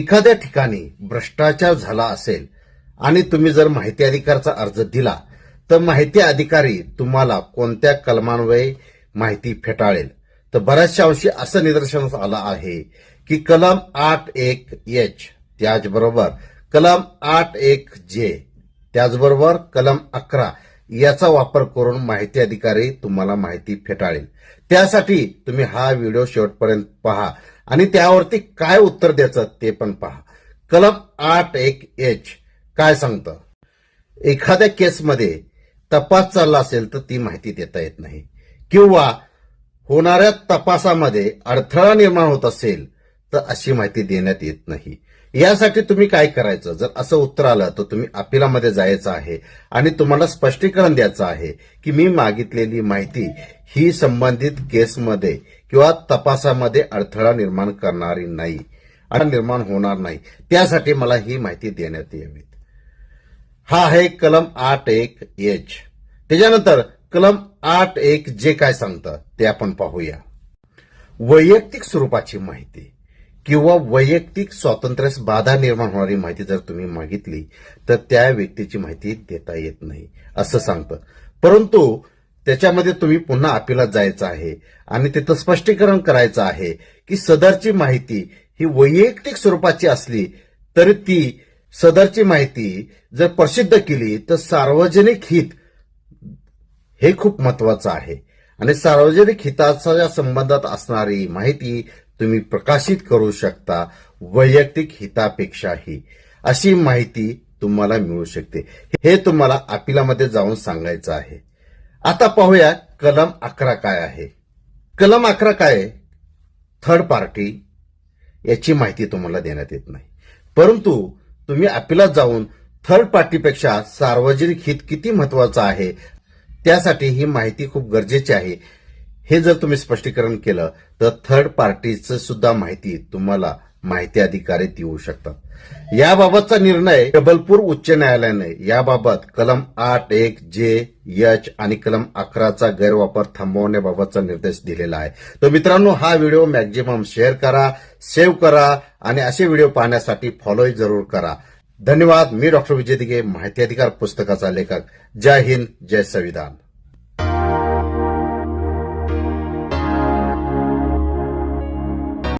एखाद्या ठिकाणी भ्रष्टाचार झाला असेल आणि तुम्ही जर माहिती अधिकारचा अर्ज दिला तर माहिती अधिकारी तुम्हाला कोणत्या कलमान्वये माहिती फेटाळेल? तर बऱ्याचशा अंशी असं निदर्शनास आलं आहे की कलम आठ एक एच त्याचबरोबर कलम आठ एक जे त्याचबरोबर कलम अकरा याचा वापर करून माहिती अधिकारी तुम्हाला माहिती फेटाळेल. त्यासाठी तुम्ही हा व्हिडिओ शेवटपर्यंत पहा आणि त्यावरती काय उत्तर द्यायचं ते पण पहा. कलम आठ एक एच काय सांगतं? एखाद्या केसमध्ये तपास चालला असेल तर ती माहिती देता येत नाही. किंवा होणाऱ्या तपासामध्ये अडथळा निर्माण होत असेल तर अशी माहिती देण्यात येत नाही. यासाठी तुम्ही काय करायचं? जर असं उत्तर आलं तर तुम्ही अपिलामध्ये जायचं आहे. आणि तुम्हाला स्पष्टीकरण द्यायचं आहे की मी मागितलेली माहिती ही संबंधित केसमध्ये किंवा तपासामध्ये अडथळा निर्माण करणारी नाही आणि निर्माण होणार नाही. त्यासाठी मला ही माहिती देण्यात यावी. हा आहे कलम आठ एक एच. त्याच्यानंतर कलम आठ एक जे काय सांगतं ते आपण पाहूया. वैयक्तिक स्वरूपाची माहिती. किंवा वैयक्तिक स्वातंत्र्यास बाधा निर्माण होणारी माहिती जर तुम्ही मागितली तर त्या व्यक्तीची माहिती देता येत नाही असं सांगतं. परंतु त्याच्यामध्ये तुम्ही पुन्हा अपिलात जायचं आहे आणि तिथं स्पष्टीकरण करायचं आहे की सदरची माहिती ही वैयक्तिक स्वरूपाची असली तरी ती सदरची माहिती जर प्रसिद्ध केली तर सार्वजनिक हित हे खूप महत्वाचं आहे. आणि सार्वजनिक हिताच्या संबंधात असणारी माहिती तुम्ही प्रकाशित करू शकता वैयक्तिक हितापेक्षाही. अशी माहिती तुम्हाला मिळू शकते. हे तुम्हाला अपिलामध्ये जाऊन सांगायचं आहे. आता पाहूया कलम अकरा काय आहे. कलम अकरा काय थर्ड पार्टी याची माहिती तुम्हाला देण्यात येत नाही. परंतु तुम्ही अपिलात जाऊन थर्ड पार्टीपेक्षा सार्वजनिक हित किती महत्वाचं आहे त्यासाठी ही माहिती खूप गरजेची आहे. हे जर तुम्ही स्पष्टीकरण केलं तर थर्ड पार्टीचं सुद्धा माहिती तुम्हाला माहिती अधिकारी देऊ शकतात याबाबतचा निर्णय जबलपूर उच्च न्यायालयाने. याबाबत कलम आठ एक जे एच आणि कलम अकराचा गैरवापर थांबवण्याबाबतचा निर्देश दिलेला आहे. तर मित्रांनो हा व्हिडिओ मॅक्झिमम शेअर करा सेव्ह करा आणि असे व्हिडिओ पाहण्यासाठी फॉलोही जरूर करा. धन्यवाद. मी डॉक्टर विजय दिगे माहिती अधिकार पुस्तकाचा लेखक. जय हिंद जय संविधान.